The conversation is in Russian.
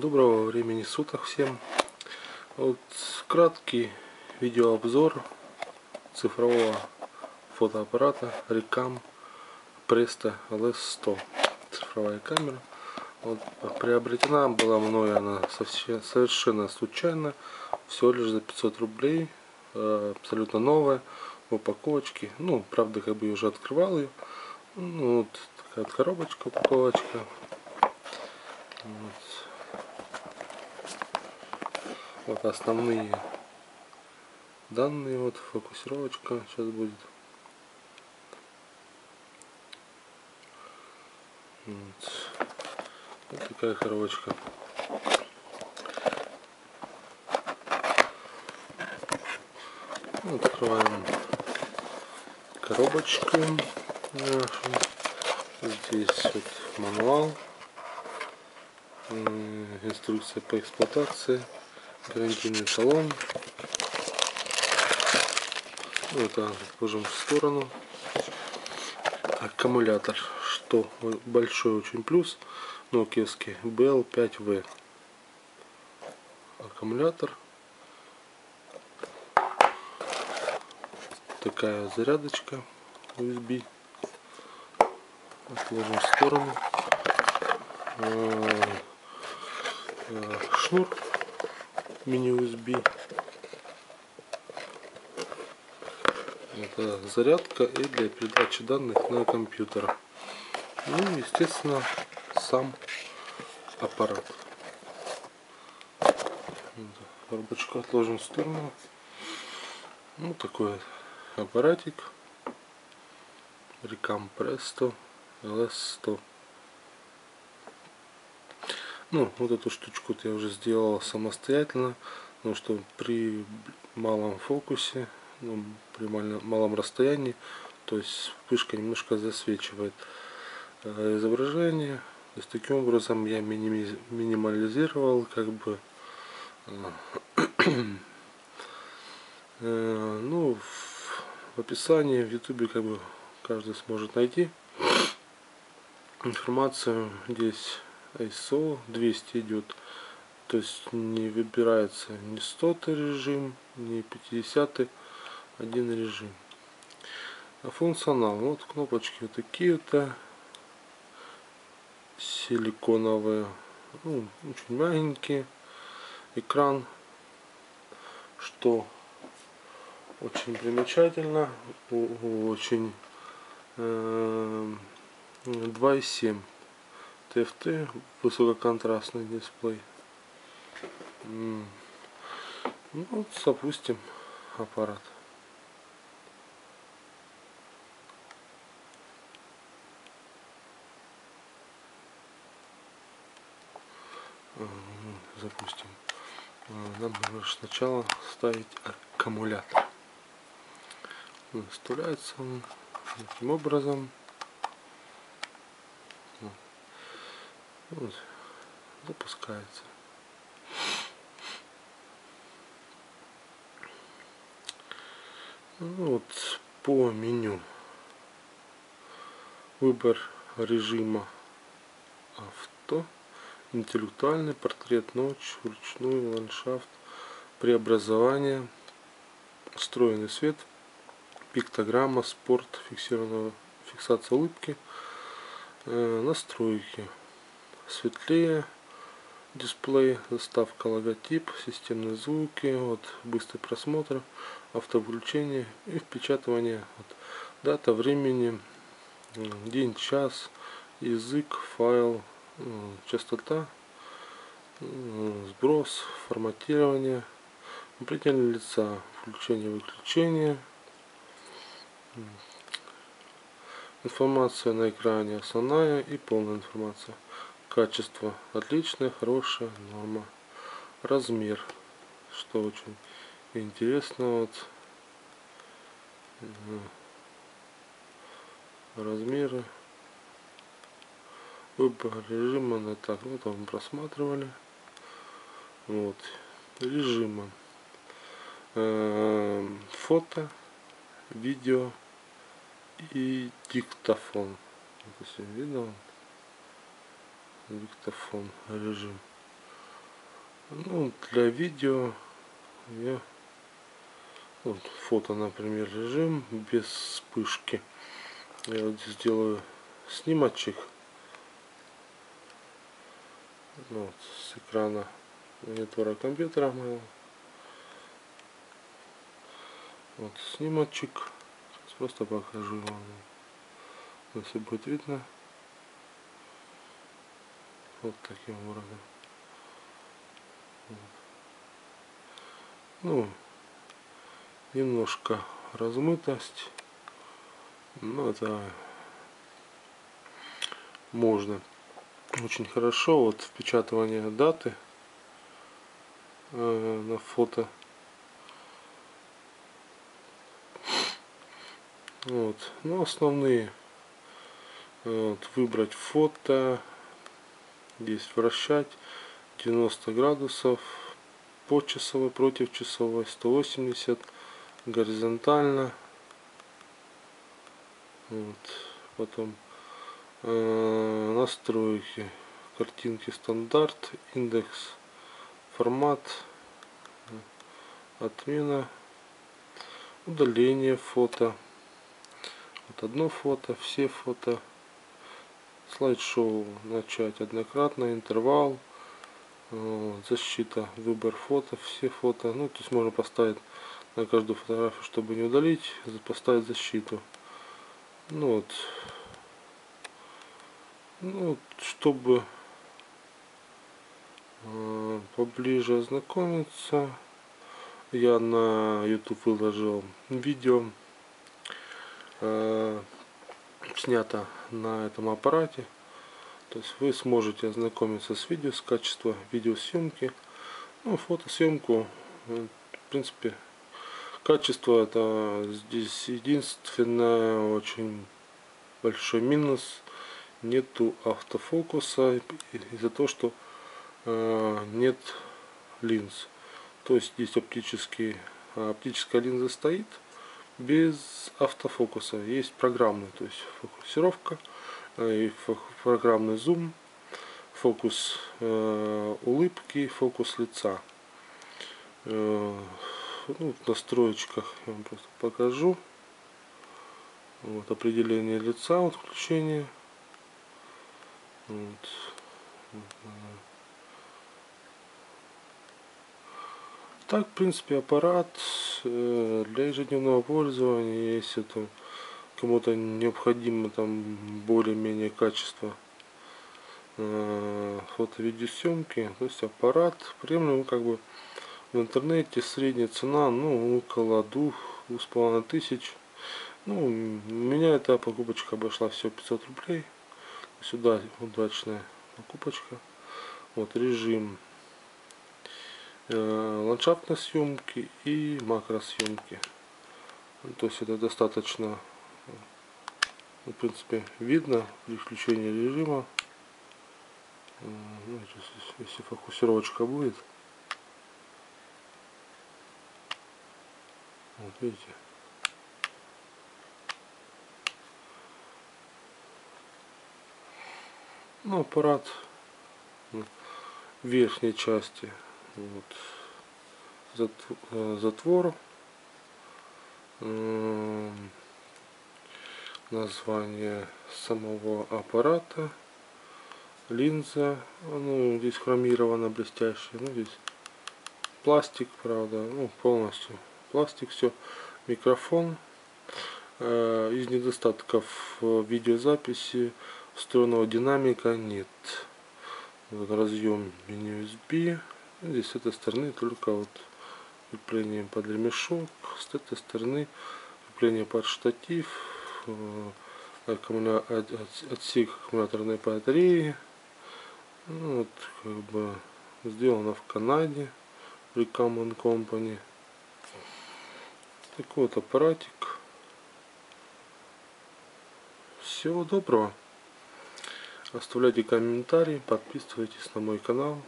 Доброго времени суток всем. Вот краткий видеообзор цифрового фотоаппарата Recam Presto LS100. Цифровая камера. Вот, приобретена была мной она совсем, совершенно случайно. Всего лишь за 500 рублей. Э, абсолютно новая. В упаковочке. Ну, правда, как бы я уже открывал ее. Ну, вот такая коробочка, упаковочка. Вот. Вот основные данные, вот фокусировочка сейчас будет. Вот, вот такая коробочка. Открываем коробочку. Здесь вот мануал, инструкция по эксплуатации гарантийный талон. Это отложим в сторону. Аккумулятор, что большой очень плюс. Нокиевский BL5V. Аккумулятор. Такая зарядочка USB. Отложим в сторону. А, а, шнур мини-USB. Это зарядка и для передачи данных на компьютер. Ну естественно, сам аппарат. Коробочку отложим в сторону. Ну, такой аппаратик. Recam Presto LS100. Ну, вот эту штучку я уже сделал самостоятельно, потому что при малом фокусе, ну, при малом расстоянии, то есть вспышка немножко засвечивает э, изображение. То есть таким образом я минимализировал как бы э, э, ну в описании в ютубе как бы каждый сможет найти информацию здесь ISO 200 идет. То есть не выбирается ни 100 режим, ни 50 один режим. А функционал. Вот кнопочки вот такие-то силиконовые. Ну, очень мягенькие. Экран, что очень примечательно, очень э, 2,7 TFT высококонтрастный дисплей. Ну вот запустим аппарат. Запустим. Нам нужно сначала ставить аккумулятор. Вставляется он таким образом. Вот, запускается. Ну, вот по меню. Выбор режима авто. Интеллектуальный портрет ночь вручную ландшафт преобразование встроенный свет пиктограмма спорт фиксированная фиксация улыбки э, настройки светлее дисплей, заставка логотип, системные звуки, вот, быстрый просмотр, автовключение и впечатывание. Вот, дата, времени, день, час, язык, файл, частота, сброс, форматирование, определение лица, включение-выключение, информация на экране основная и полная информация. Качество отличное, хорошее, норма. Размер, что очень интересно, вот размеры. Выбор режима на так, вот мы просматривали. Вот режима эм, фото, видео и диктофон. Допустим, видно диктофон режим Ну, для видео я вот, фото, например, режим без вспышки. Я вот здесь сделаю снимочек ну, вот, с экрана монитора компьютера моего. Вот снимочек. Сейчас просто покажу вам. Если будет видно. Вот таким образом. Ну, немножко размытость. Но это можно очень хорошо. Вот впечатывание даты э, на фото. Вот. Ну, основные. Вот, выбрать фото. Здесь вращать. 90 градусов. По часовой, против часовой. 180. Горизонтально. Вот. Потом э, настройки. Картинки стандарт. Индекс. Формат. Отмена. Удаление фото вот одно фото, все фото. Слайд-шоу начать однократно, интервал, защита, выбор фото, все фото. Ну, то есть можно поставить на каждую фотографию, чтобы не удалить, поставить защиту. Ну вот. Ну, чтобы э, поближе ознакомиться, я на YouTube выложил видео э, снято на этом аппарате. То есть вы сможете ознакомиться с видео, с качеством видеосъемки. Ну, фотосъемку, э, в принципе, качество это здесь единственное очень большой минус. Нету автофокуса из-за того, что э, нет линз. То есть здесь оптический, оптическая линза стоит без автофокуса. Есть программный, то есть фокусировка э, и программный зум, фокус э, улыбки, фокус лица. Э, ну, в настроечках я вам просто покажу. Вот, определение лица, вот включение. Вот. Так, в принципе, аппарат э, для ежедневного пользования, если кому-то необходимо там более-менее качество э, фото-видеосъемки, то есть аппарат приемлем как бы в интернете средняя цена, ну, около двух, двух с половиной тысяч. Ну, меня эта покупочка обошла все 500 рублей. Сюда удачная покупочка. Вот режим Э, ландшафтной съемки и макросъемки. То есть это достаточно, в принципе, видно при включении режима. Э, ну, если фокусировочка будет. Вот видите. Ну, аппарат в верхней части вот. Э, затвор. Название самого аппарата. Линза. Ну, здесь хромировано блестящая. Ну, здесь пластик, правда. Ну, полностью пластик, все. Микрофон. Э, из недостатков видеозаписи встроенного динамика нет. Разъем mini-USB. Здесь с этой стороны только вот крепление под ремешок, с этой стороны крепление под штатив, э, аккумуля... отсек аккумуляторной батареи. Ну, вот, как бы сделано в Канаде при Common Company. Такой вот аппаратик. Всего доброго. Оставляйте комментарии, подписывайтесь на мой канал.